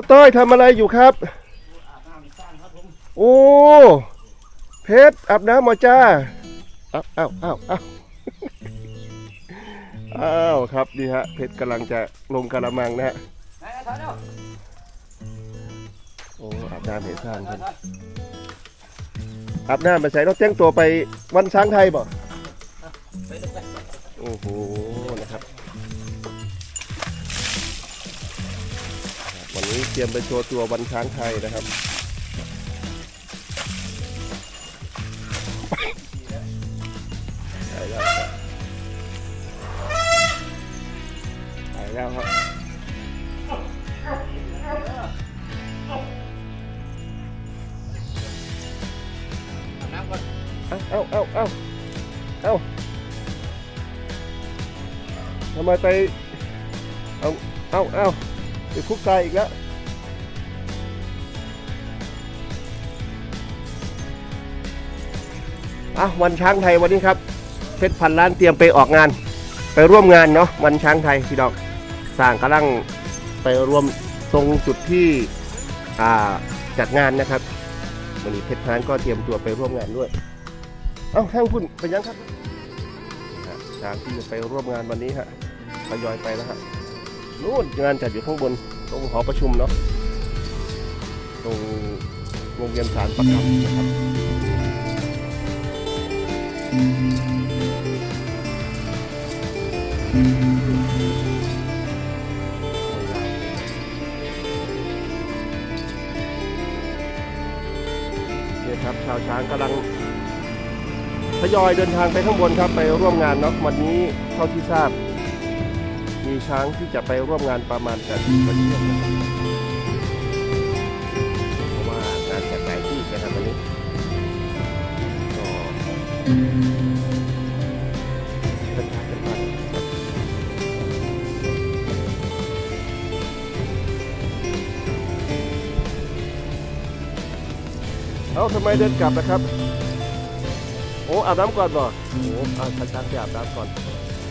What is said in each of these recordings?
พ่อต้อยทำอะไรอยู่ครับ โอ้ เพชรอาบน้ำหมอจ้า อ้าวอ้าวอ้าวอ้าวอ้าวครับนี่ฮะ เพชรกำลังจะลงกระมังนะฮะ โอ้อาบน้ำเห็นสร้างครับอาบน้ำไปใส่รถแต่งตัวไปวันช้างไทยบ่โอ้โห รียมไปโชว์ตัววันช้างไทยนะครับ ไปแล้วครับไปแล้วครับเอ้าเอ้าเอ้าเอาเอาทำไมไป เอาเอาเอาไปคุกตายอีกแล้ว อะวันช้างไทยวันนี้ครับเพชรพันล้านเตรียมไปออกงาน ไปร่วมงานเนาะวันช้างไทยพี่ดอกสร้างกำลังไปร่วมตรงจุดที่จัดงานนะครับวันนี้เพชรพันล้านก็เตรียมตัวไปร่วมงานด้วยเอ้าทางคุณไปยังครับฮะทางที่จะไปร่วมงานวันนี้ฮะทยอยไปแล้วฮะนู่นงานจัดอยู่ข้างบนตรงหอประชุมเนาะตรงโรงเรียนสารประกำนะครับ นี่ยครับชาวช้างกำลังทยอยเดินทางไปข้างบนครับไปร่วมงานเนาะวันนี้เท่าที่ทราบ มีช้างที่จะไปร่วมงานประมาณกันวันนี้นะครับ เอ้าทำไมเดินกลับนะครับ โอ้อาบน้ำก่อนบ่โอ้อาชักชักไปอาบน้ำก่อน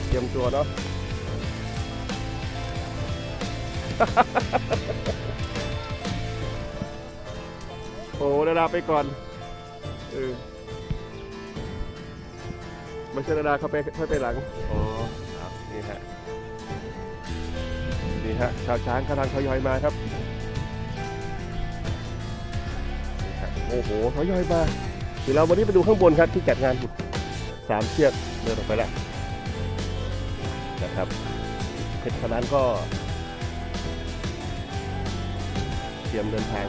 เตรียมตัวเนาะ โอ้ดาราไปก่อนเออ ไม่ใช่ดาราเขาไปค่อยไปหลังอ๋อครับนี่ฮะนี่ฮะชาวช้างกำลังทยอยมาครับนี่ฮะโอ้โหทยอยมาเดี๋ยวเราวันนี้ไปดูข้างบนครับที่จัดงานสามเชือกเดินออกไปแล้วนะครับเพชรพนันก็ เตรียมเดินทาง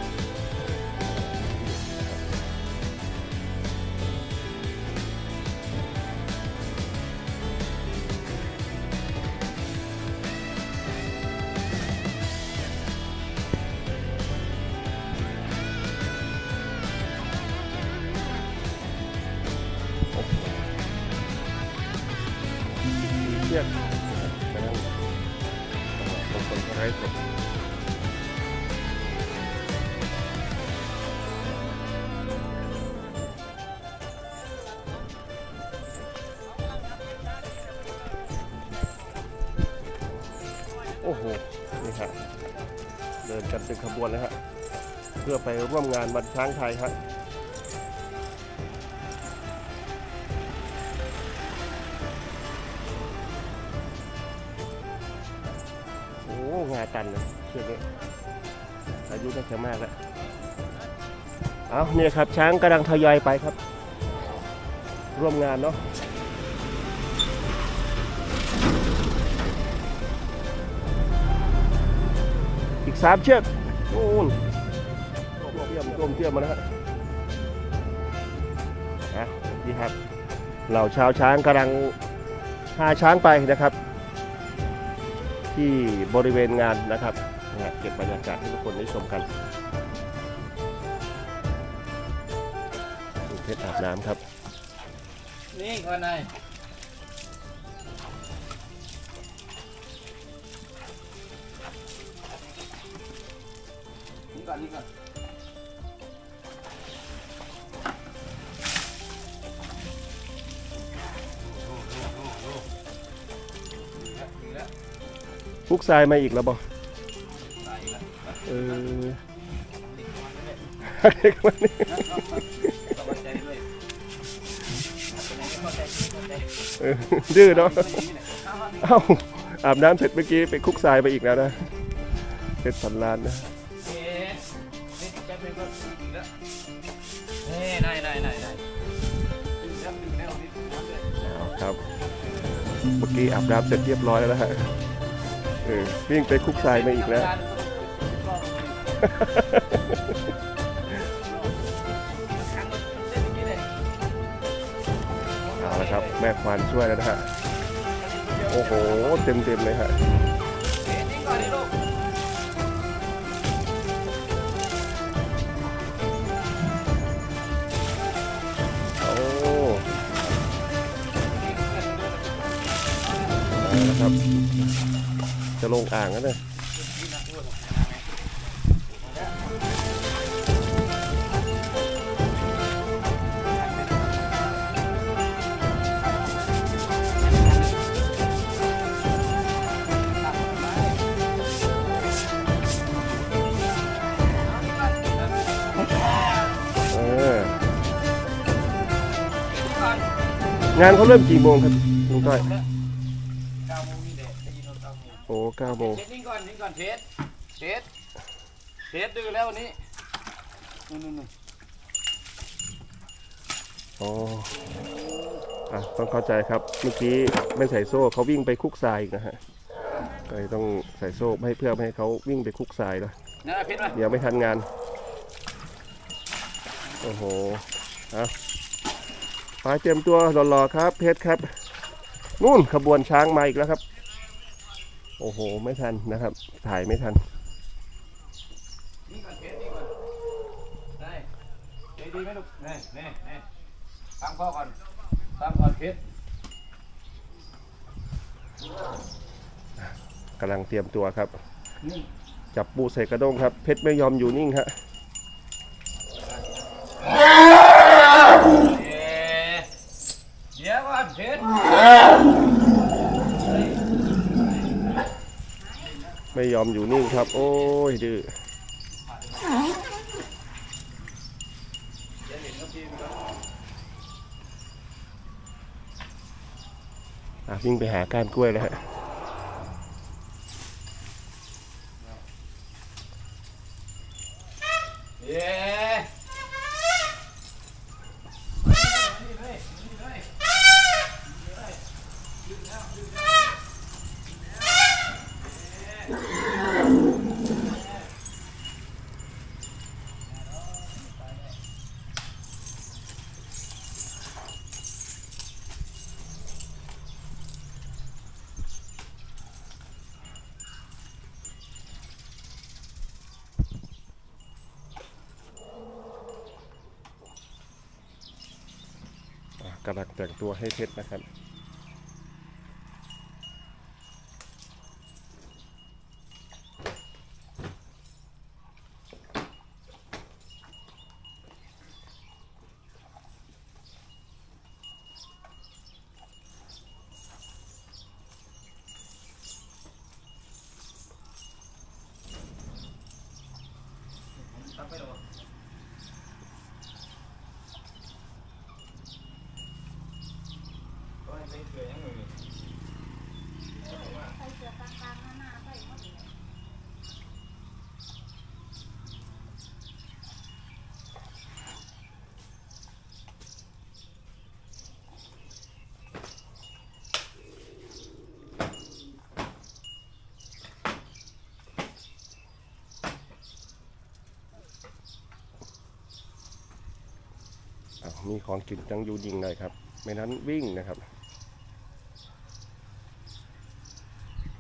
อ้โห นี่ฮะ เดินกันเป็นขบวนเลยฮะ เพื่อไปร่วมงานวันช้างไทยครับโอ้งาตันเลยเชือกนี้อายุน่าจะมากแล้ว เอาเนี่ยครับช้างกำลังทยอยไปครับ ร่วมงานเนาะ อีกสามเชือกโน่นเตรียมรวมเตรียมมานะฮะนะนี่ครับเหล่าชาวช้างกำลังพาช้างไปนะครับ ที่บริเวณงานนะครับเก็บบรรยากาศให้ทุกคนได้ชมกันดูเพชรอาบน้ำครับ นี่ก่อนนายนี่ ก่อนนี่ก่อนฟุกทรายมาอีกแล้วบอตายอีกแล้วเออเด็กวันนี้สบายใจด้วยเป็นไงเข้าใจเข้าใจเออดื้อเนาะ เอ้า อาบน้ำเสร็จเมื่อกี้ไปคุกทรายไปอีกแล้วนะเพชรพันลานนะ เมื่อกี้อาบน้ำเสร็จเรียบร้อยแล้วนะฮะเออวิ่งไปคุกทรายมาอีกแล้ว เอาละครับ แม่ควานช่วยแล้วนะฮะ โอ้โห เต็มเต็มเลยฮะ เอาละครับ จะลงอ่างแล้วเนี่ยงานเขาเริ่มกี่โมงครับลุงต้อย อ้เก้าโมงเทสนิ่งก่อนนิ่งก่อนเทสเทสเทสดื้อแล้ววันนี้นู่นนู่นนู่นอ๋ออะต้องเข้าใจครับเมื่อกี้ไม่ใส่โซ่เขาวิ่งไปคุกทรายอีกนะฮะก็เลยต้องใส่โซ่ไม่ให้เพื่อไม่ให้เขาวิ่งไปคุกทรายนะนะเพชรมาเดี๋ยวไม่ทันงาน โอ้โหเอาไปเตรียมตัวรอๆครับเพชรครับ นู่นขบวนช้างมาอีกแล้วครับ โอ้โห ไม่ทันนะครับ ถ่ายไม่ทันนิ่งก่อนเพชรนิ่งก่อนได้ใจดีไหมลูกนี่นี่นี่ฟังพ่อก่อนฟังก่อนเพชรกำลังเตรียมตัวครับนี่จับปูใส่กระด้งครับ เพชรไม่ยอมอยู่นิ่งฮะเอ๊ะเดี๋ยวก่อนเพชร ไม่ยอมอยู่นิ่งครับ โอ้ยดื้ออะวิ่งไปหาก้านกล้วยแล้วฮะ เอ๊ะ อะ กำลังแต่งตัวให้เพชรนะครับ ตักไปหรอก็ให้ไปเกลือยังไง ใส่เสื้อกลางๆหน้าๆใส่หมดเลย อะ มีของกินจังยูยิงหน่อยครับ ไม่นั้นวิ่งนะครับ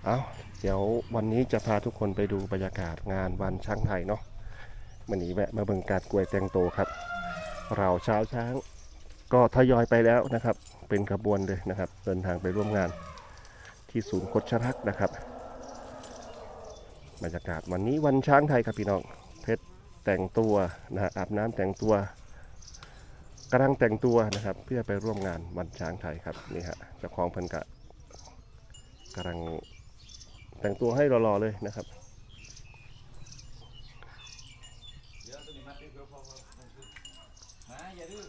เอาเดี๋ยววันนี้จะพาทุกคนไปดูบรรยากาศงานวันช้างไทยเนาะมันนี้แวะมาเบิ่งการกล้วยแตงโตครับ เราเช้าวช้าง ก็ทยอยไปแล้วนะครับ เป็นขบวนเลยนะครับ เดินทางไปร่วมงาน ที่ศูนย์โคชรักนะครับบรรยากาศวันนี้วันช้างไทยครับพี่น้องเพชรแต่งตัวนะฮะอาบน้ำแต่งตัว กำลังแต่งตัวนะครับ เพื่อไปร่วมงานวันช้างไทยครับนี่ฮะเจ้าของเพิ่นกะกำลังแต่งตัวให้รอๆเลยนะครับเดี๋ยวตัวนี้มามาเดี๋ยวพอพอพอมาอย่าดื้อ